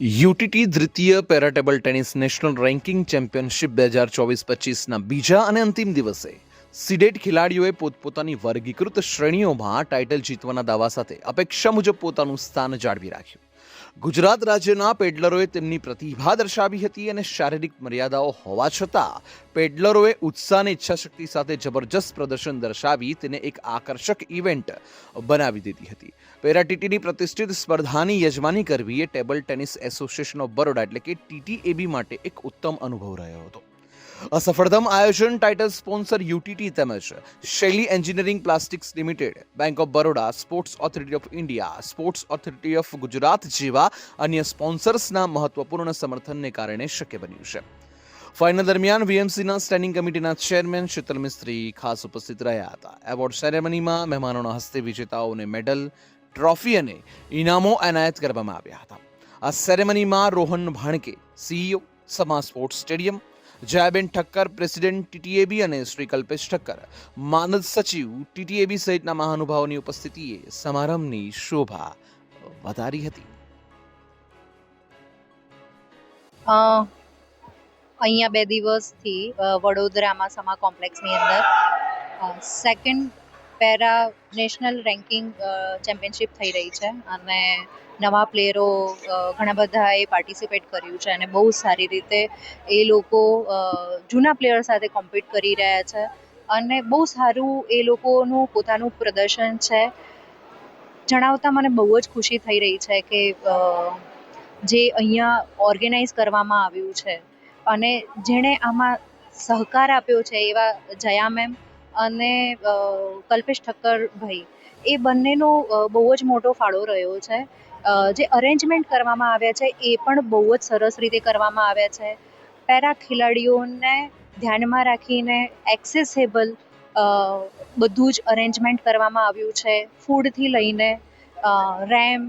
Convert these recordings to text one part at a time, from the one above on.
UTT દ્વિતીય para table tennis national ranking championship બે હજાર ચોવીસ પચીસના બીજા અને અંતિમ દિવસે સિડેટ ખેલાડીઓએ પોતપોતાની વર્ગીકૃત શ્રેણીઓમાં ટાઇટલ જીતવાના દાવા સાથે અપેક્ષા મુજબ પોતાનું સ્થાન જાળવી રાખ્યું. ગુજરાત રાજ્યના પેડલરોએ તેમની પ્રતિભા દર્શાવી હતી અને શારીરિક મર્યાદાઓ હોવા છતાં પેડલરોએ ઉત્સાહ અને ઈચ્છાશક્તિ સાથે જબરજસ્ત પ્રદર્શન દર્શાવી તેને એક આકર્ષક ઇવેન્ટ બનાવી દીધી હતી. પેરાટીટીની પ્રતિષ્ઠિત સ્પર્ધાની યજમાની કરવી એ table tennis association of Baroda એટલે કે ટીટીએબી માટે એક ઉત્તમ અનુભવ રહ્યો હતો. આ સફળતમ આયોજન ટાઇટલ સ્પોન્સર યુટીટી તેમજ Shaily engineering plastics limited bank of Baroda sports authority of India sports authority of Gujarat જેવા અન્ય સ્પોન્સર્સના મહત્વપૂર્ણ સમર્થનને કારણે શક્ય બન્યું છે. ફાઇનલ દરમિયાન વીએમસીના સ્ટેન્ડિંગ કમિટીના ચેરમેન શીતલ મિસ્ત્રી ખાસ ઉપસ્થિત રહ્યા હતા. એવોર્ડ સેરેમનીમાં મહેમાનોના હસ્તે વિજેતાઓને મેડલ ટ્રોફી અને ઇનામો એનાયત કરવામાં આવ્યા હતા. આ સેરેમનીમાં Rohan Bhanke CEO Sama sports stadium Jayaben Thakkar, president TTAB અને શ્રી કલ્પેશ ઠક્કર. માનદ સચિવ ટીટીએબી સહિતના મહાનુભાવોની ઉપસ્થિતિએ સમારંભની શોભા વધારી હતી. અહીંયા બે દિવસથી વડોદરામાં સમા કોમ્પ્લેક્સની અંદર second para national ranking championship થઈ રહી છે અને નવા પ્લેયરો ઘણા બધાએ પાર્ટિસિપેટ કર્યું છે અને બહુ સારી રીતે એ લોકો જૂના પ્લેયર સાથે કોમ્પિટ કરી રહ્યા છે અને બહુ સારું એ લોકોનું પોતાનું પ્રદર્શન છે. જણાવતા મને બહુ જ ખુશી થઈ રહી છે કે જે અહીંયા ઓર્ગેનાઇઝ કરવામાં આવ્યું છે અને જેણે આમાં સહકાર આપ્યો છે એવા જયા મેમ અને કલ્પેશ ઠક્કર ભાઈ, એ બંનેનો બહુ જ મોટો ફાળો રહ્યો છે. જે અરેન્જમેન્ટ કરવામાં આવ્યા છે, એ પણ બહુ જ સરસ રીતે કરવામાં આવ્યા છે. પેરા ખેલાડીઓને ધ્યાનમાં રાખીને એક્સેસેબલ બધું જ અરેન્જમેન્ટ કરવામાં આવ્યું છે. ફૂડથી લઈને રેમ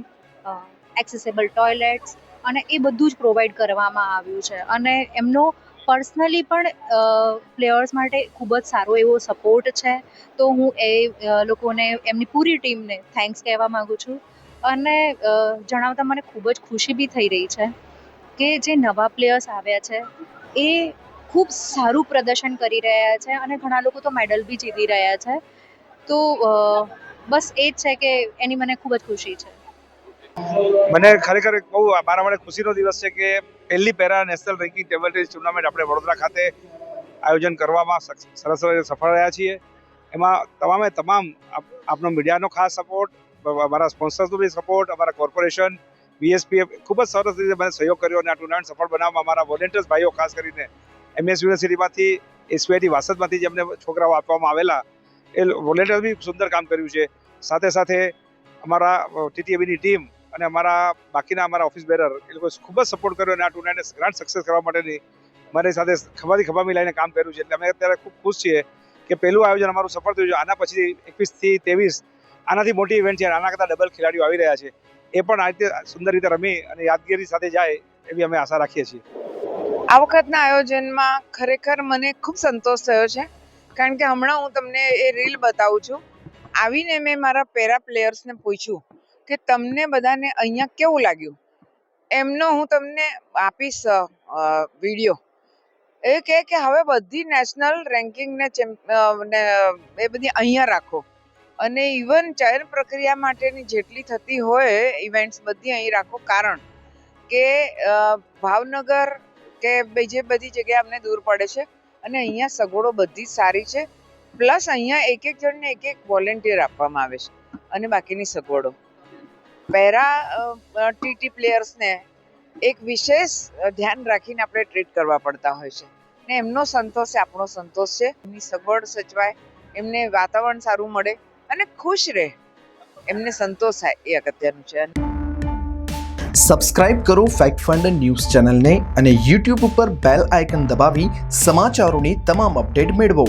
એક્સેસેબલ ટોયલેટ્સ અને એ બધું જ પ્રોવાઈડ કરવામાં આવ્યું છે. અને એમનો પર્સનલી પણ પ્લેયર્સ માટે ખૂબ જ સારો એવો સપોર્ટ છે. તો હું એ લોકોને, એમની પૂરી ટીમને થેન્ક્સ કહેવા માગું છું. અને જણાવતા મને ખૂબ જ ખુશી બી થઈ રહી છે કે જે નવા પ્લેયર્સ આવ્યા છે, એ ખૂબ સારું પ્રદર્શન કરી રહ્યા છે અને ઘણા લોકો તો મેડલ બી જીતી રહ્યા છે. તો બસ એ જ છે કે એની મને ખૂબ જ ખુશી છે. મને ખરેખર બહુ, મારા માટે ખુશીનો દિવસ છે કે પહેલી para national ranking table tennis tournament આપણે વડોદરા ખાતે આયોજન કરવામાં સરસ સફળ રહ્યા છીએ. એમાં તમામે તમામ આપનો મીડિયાનો ખાસ સપોર્ટ અમારા સ્પોન્સર્સનો બી સપોર્ટ અમારા કોર્પોરેશન બીએસપીએ ખૂબ જ સરસ રીતે મને સહયોગ કર્યો અને આ ટુર્નામેન્ટ સફળ બનાવવામાં અમારા વોલેન્ટિયર્સ ભાઈઓ, ખાસ કરીને એમએસ યુનિવર્સિટીમાંથી એસવીઆઈટી વાસદમાંથી જેમને છોકરાઓ આપવામાં આવેલા, એ વોલેન્ટિયર્સ બી સુંદર કામ કર્યું છે. સાથે સાથે અમારા ટીટીએબીની ટીમ અને અમારા બાકીના અમારા ઓફિસ બેરર એ લોકો ખૂબ જ સપોર્ટ કર્યો અને આ ટુર્નામેન્ટ ગ્રાન્ડ સક્સેસ કરવા માટેની મારી સાથે ખભાથી ખભા મિલાઈને કામ કર્યું છે. એટલે અમે અત્યારે ખૂબ ખુશ છીએ કે પહેલું આયોજન અમારું સફળ થયું છે. આના પછી એકવીસથી ત્રેવીસ આનાથી મોટી ઇવેન્ટ છે આના કરતાં ડબલ ખેલાડીઓ આવી રહ્યા છે. એ પણ આ રીતે સુંદર રીતે રમી અને યાદગીરી સાથે જાય એવી અમે આશા રાખીએ છીએ. આ વખતના આયોજનમાં ખરેખર મને ખૂબ સંતોષ થયો છે. કારણ કે હમણાં હું તમને એ રીલ બતાવું છું. આવીને મેં મારા પેરા પ્લેયર્સને પૂછ્યું. કે તમને બધાને અહીંયા કેવું લાગ્યું? એમનો હું તમને આપીશ વીડિયો. એ કહે કે હવે બધી નેશનલ રેન્કિંગને એ બધી અહીંયા રાખો. અને ઇવન ચયન પ્રક્રિયા માટેની જેટલી થતી હોય, ઇવેન્ટ્સ બધી અહીં રાખો. કારણ કે ભાવનગર કે બીજે બધી જગ્યાએ અમને દૂર પડે છે અને અહીંયા સગવડો બધી સારી છે. પ્લસ અહીંયા એક એક જણને એક એક વોલેન્ટિયર આપવામાં આવે છે અને બાકીની સગવડો. પેરા ટીટી પ્લેયર્સને એક વિશેષ ધ્યાન રાખીને આપણે ટ્રીટ કરવા પડતા હોય છે. ને એમનો સંતોષ એ આપણો સંતોષ છે. એમની સગવડ સચવાય, એમને વાતાવરણ સારું મળે અને ખુશ રહે. એમને સંતોષ થાય, એ અગત્યનું છે. સબસ્ક્રાઇબ કરો ફેક્ટ ફંડ ન્યૂઝ ચેનલને અને યુટ્યુબ ઉપર બેલ આઇકન દબાવી સમાચારોની તમામ અપડેટ મેળવો.